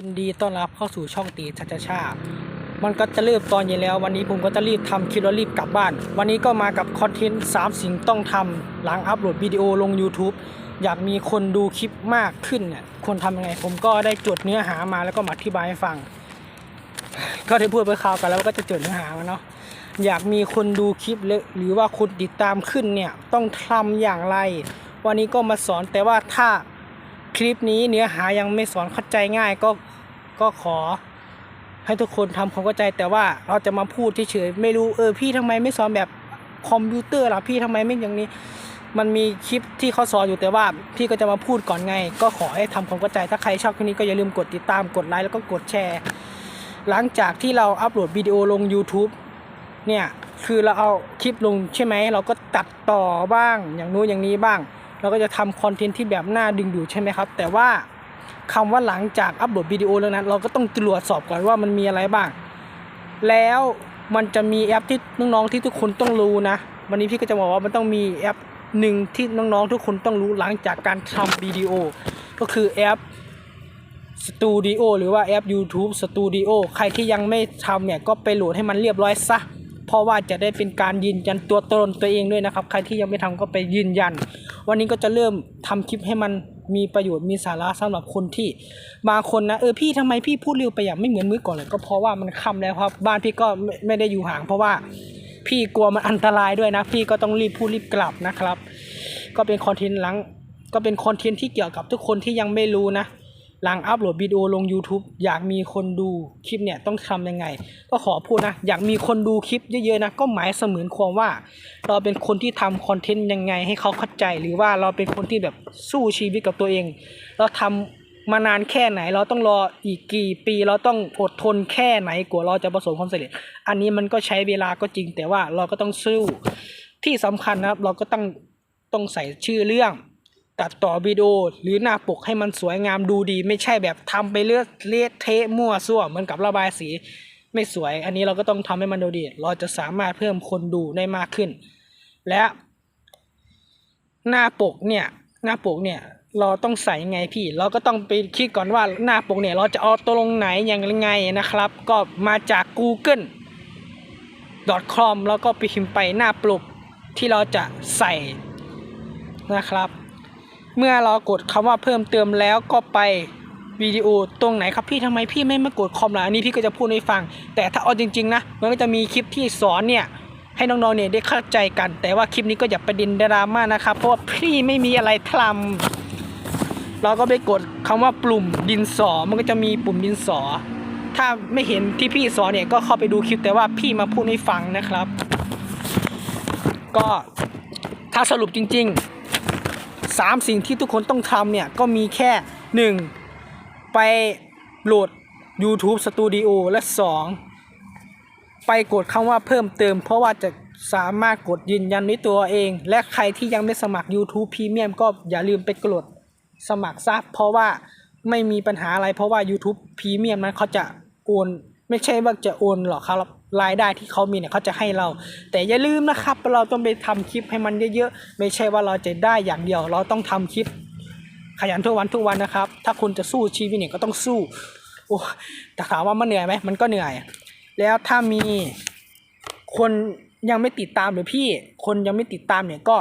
ยินดีต้อนรับเข้าสู่ช่องตีชัชชา มันก็จะเริ่มตอนเย็นแล้ว วันนี้ผมก็จะรีบทำคลิปแล้วรีบกลับบ้าน วันนี้ก็มากับคอนเทนต์ 3 สิ่งต้องทำหลังอัปโหลดวิดีโอลง YouTube อยากมีคนดูคลิปมากขึ้นเนี่ยควรทำยังไง ผมก็ได้จดเนื้อหามาแล้วก็มาอธิบายให้ฟัง ก็ได้พูดไปคราวกันแล้วก็จะจดเนื้อหามาเนาะอยากมีคนดูคลิปหรือว่าคนติดตามขึ้นเนี่ยต้องทำอย่างไร วันนี้ก็มาสอนแต่ว่าถ้า คลิปนี้เนื้อหายังไม่สอนเข้าใจง่ายก็ก็ขอ ให้ทุกคนทำความเข้าใจแต่ว่าเราจะมาพูดเฉยๆไม่รู้เออพี่ทำไมไม่สอนแบบคอมพิวเตอร์ล่ะพี่ทำไมไม่อย่างนี้ มันมีคลิปที่เขาสอนอยู่แต่ว่า พี่ก็จะมาพูดก่อนไง ก็ขอให้ทำความเข้าใจถ้าใครชอบคลิปนี้ก็อย่าลืมกดติดตามกดไลค์แล้วก็กดแชร์ หลังจากที่เราอัปโหลดวิดีโอลง YouTube เนี่ยคือเราเอาคลิปลงใช่ไหมเราก็ตัดต่อบ้างอย่างนู้นอย่างนี้บ้าง เราก็จะทำคอนเทนต์ที่แบบน่าดึงดูดใช่ไหมครับ แต่ว่าคำว่าหลังจากอัปโหลดวิดีโอแล้วนั้น เราก็ต้องตรวจสอบก่อนว่ามันมีอะไรบ้าง แล้วมันจะมีแอปที่น้องๆที่ทุกคนต้องรู้นะ วันนี้พี่ก็จะบอกว่ามันต้องมีแอปหนึ่งที่น้องๆทุกคนต้องรู้หลังจากการทำวิดีโอ ก็คือแอปสตูดิโอหรือว่าแอป YouTube Studio ใครที่ยังไม่ทำเนี่ยก็ไปโหลดให้มันเรียบร้อยซะ ราะว่าจะได้เป็นการยืนยันตัวตนตัวเองด้วยนะครับ ใครที่ยังไม่ทำก็ไปยืนยัน วันนี้ก็จะเริ่มทำคลิปให้มันมีประโยชน์มีสาระสำหรับคนที่บางคนนะเออพี่ทำไมพี่พูดเร็วไปอย่างไม่เหมือนมื้อก่อนเลยก็เพราะว่ามันค่ำแล้วครับ บ้านพี่ก็ไม่ไม่ได้อยู่ห่าง เพราะว่าพี่กลัวมันอันตรายด้วยนะ พี่ก็ต้องรีบพูดรีบกลับนะครับ ก็เป็นคอนเทนต์หลังก็เป็นคอนเทนต์ที่เกี่ยวกับทุกคนที่ยังไม่รู้นะ หลังอัปโหลดวิดีโอลง YouTube อยากมีคนดูคลิปเนี่ยต้องทำยังไง ก็ขอพูดนะ อยากมีคนดูคลิปเยอะๆนะ ก็หมายเสมือนความว่า เราเป็นคนที่ทำคอนเทนต์ยังไงให้เขาเข้าใจ หรือว่าเราเป็นคนที่แบบสู้ชีวิตกับตัวเอง เราทำมานานแค่ไหน เราต้องรออีกกี่ปีเราต้องอดทนแค่ไหนกว่าเราจะประสบความสำเร็จ อันนี้มันก็ใช้เวลาก็จริง แต่ว่าเราก็ต้องสู้ที่สำคัญนะครับ เราก็ต้องต้องใส่ชื่อเรื่อง ตัดต่อวิดีโอหรือหน้าปกให้มันสวยงามดูดี ไม่ใช่แบบทำไปเลือดเละเทะมั่วซั่วเหมือนกับระบายสีไม่สวย อันนี้เราก็ต้องทำให้มันดูดี เราจะสามารถเพิ่มคนดูได้มากขึ้น และ หน้าปกเนี่ย หน้าปกเนี่ยเราต้องใส่งไงพี่ เราก็ต้องไปคิดก่อนว่าหน้าปกเนี่ยเราจะเอาตัวลงไหนอย่างไงนะครับ ก็มาจาก Google com แล้วก็ไปพิมพ์ไปหน้าปกที่เราจะใส่นะครับ เมื่อเรากดคำว่าเพิ่มเติมแล้วก็ไปวิดีโอตรงไหนครับพี่ทำไมพี่ไม่มากดคอมล่ะอันนี้พี่ก็จะพูดให้ฟัง แต่ถ้าเอาจริงๆนะมันก็จะมีคลิปที่สอนเนี่ยให้น้องๆเนี่ยได้เข้าใจกัน แต่ว่าคลิปนี้ก็อย่าประเด็นดราม่านะครับเพราะว่าพี่ไม่มีอะไรทำเราก็ไปกดคำว่าปุ่มดินสอมันก็จะมีปุ่มดินสอ ถ้าไม่เห็นที่พี่สอนเนี่ยก็เข้าไปดูคลิปแต่ว่าพี่มาพูดให้ฟังนะครับ ก็ถ้าสรุปจริง ๆ สามสิ่งที่ทุกคนต้องทำเนี่ย ก็มีแค่หนึ่งไปโหลด YouTube Studio และสองไปกดคำว่าเพิ่มเติม เพราะว่าจะสามารถกดยืนยันด้วยตัวเอง และใครที่ยังไม่สมัคร YouTube Premium ก็อย่าลืมไปกดสมัครซะเพราะว่าไม่มีปัญหาอะไรเพราะว่า YouTube Premium นั้นเขาจะโอน ไม่ใช่ว่าจะโอนหรอกครับ รายได้ที่เขามีเนี่ยเขาจะให้เรา แต่อย่าลืมนะครับเราต้องไปทำคลิปให้มันเยอะๆ ไม่ใช่ว่าเราจะได้อย่างเดียว เราต้องทำคลิป ขยันทุกวันทุกวันนะครับ ถ้าคุณจะสู้ชีวิตเนี่ยก็ต้องสู้โอ้แต่ถามว่ามันเหนื่อยไหมมันก็เหนื่อย แล้วถ้ามีคนยังไม่ติดตามหรือพี่คนยังไม่ติดตามเนี่ยก็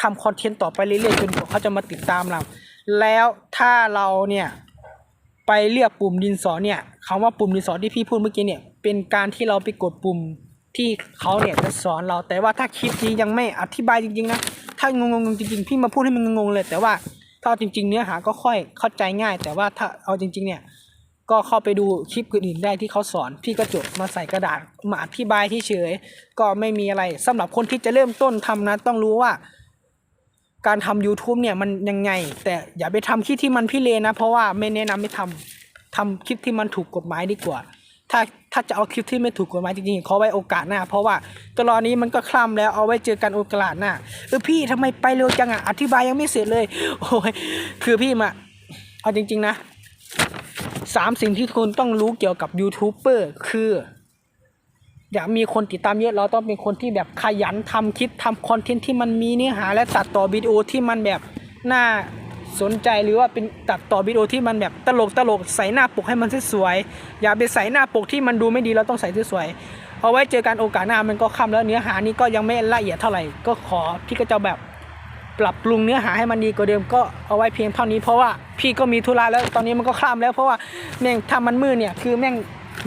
ทำคอนเทนต์ต่อไปเรื่อยๆจนเขาจะมาติดตามเรา แล้วถ้าเราเนี่ยไปเลือกปุ่มดินสอเนี่ยคำว่าปุ่มดินสอที่พี่พูดเมื่อกี้เนี่ย เป็นการที่เราไปกดปุ่มที่เขาเนี่ยจะสอนเราแต่ว่าถ้าคลิปนี้ยังไม่อธิบายจริงๆนะถ้างงๆจริงๆพี่มาพูดให้มันงงๆเลย แต่ว่าถ้าจริง ๆ เนื้อหาก็ค่อยเข้าใจง่าย แต่ว่าถ้าเอาจริง ๆ เนี่ยก็เข้าไปดูคลิปอื่นๆได้ที่เขาสอน พี่ก็จดมาใส่กระดาษมาอธิบายที่เฉยก็ไม่มีอะไรสำหรับคนที่จะเริ่มต้นทำนะ ต้องรู้ว่า การทำ YouTube เนี่ยมันยังไง แต่อย่าไปทำคลิปที่มันพิเรนนะ เพราะว่าไม่แนะนำให้ทำทำคลิปที่มันถูกกฎหมายดีกว่า ถ้าถ้าจะเอาคลิปที่ไม่ถูกกฎหมายจริงๆขอไว้โอกาสหน้า เพราะว่าตลอดนี้มันก็คล่ำแล้วเอาไว้เจอกันโอกาสหน้าเออพี่ทำไมไปเร็วจังอะอธิบายยังไม่เสร็จเลยโอ้ยคือพี่มาเอาจริง ๆนะสามสิ่งที่คุณต้องรู้เกี่ยวกับยูทูบเบอร์คืออยากมีคนติดตามเยอะเราต้องเป็นคนที่แบบขยันทำคลิปทำคอนเทนต์ที่มันมีเนื้อหาและตัดต่อวิดีโอที่มันแบบน่า สนใจหรือว่าเป็นตัดต่อวิดีโอที่มันแบบตลกตลกใส่หน้าปกให้มันสวยๆอย่าไปใส่หน้าปกที่มันดูไม่ดีเราต้องใส่สวยๆเอาไว้เจอกันโอกาสหน้ามันก็ค่ำแล้วเนื้อหานี้ก็ยังไม่ละเอียดเท่าไหร่ก็ขอพี่ก็จะแบบปรับปรุงเนื้อหาให้มันดีกว่าเดิมก็เอาไว้เพียงเท่านี้เพราะว่าพี่ก็มีธุระแล้วตอนนี้มันก็ข้ามแล้วเพราะว่าแม่งถ้ามันมืดเนี่ยคือแม่ง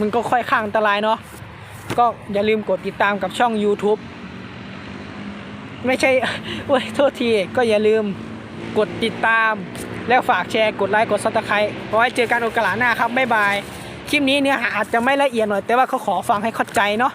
มันก็ค่อยข้างอันตรายเนาะก็อย่าลืมกดติดตามกับช่อง YouTube ไม่ใช่เว้ยโทษทีก็อย่าลืม กดติดตาม แล้วฝากแชร์กดไลค์กดซับสไครต์เอาไว้เจอกันโอกาสหน้าครับบ๊ายบายคลิปนี้เนื้อหาอาจจะไม่ละเอียดหน่อย แต่ว่าเขาขอฟังให้เข้าใจเนาะ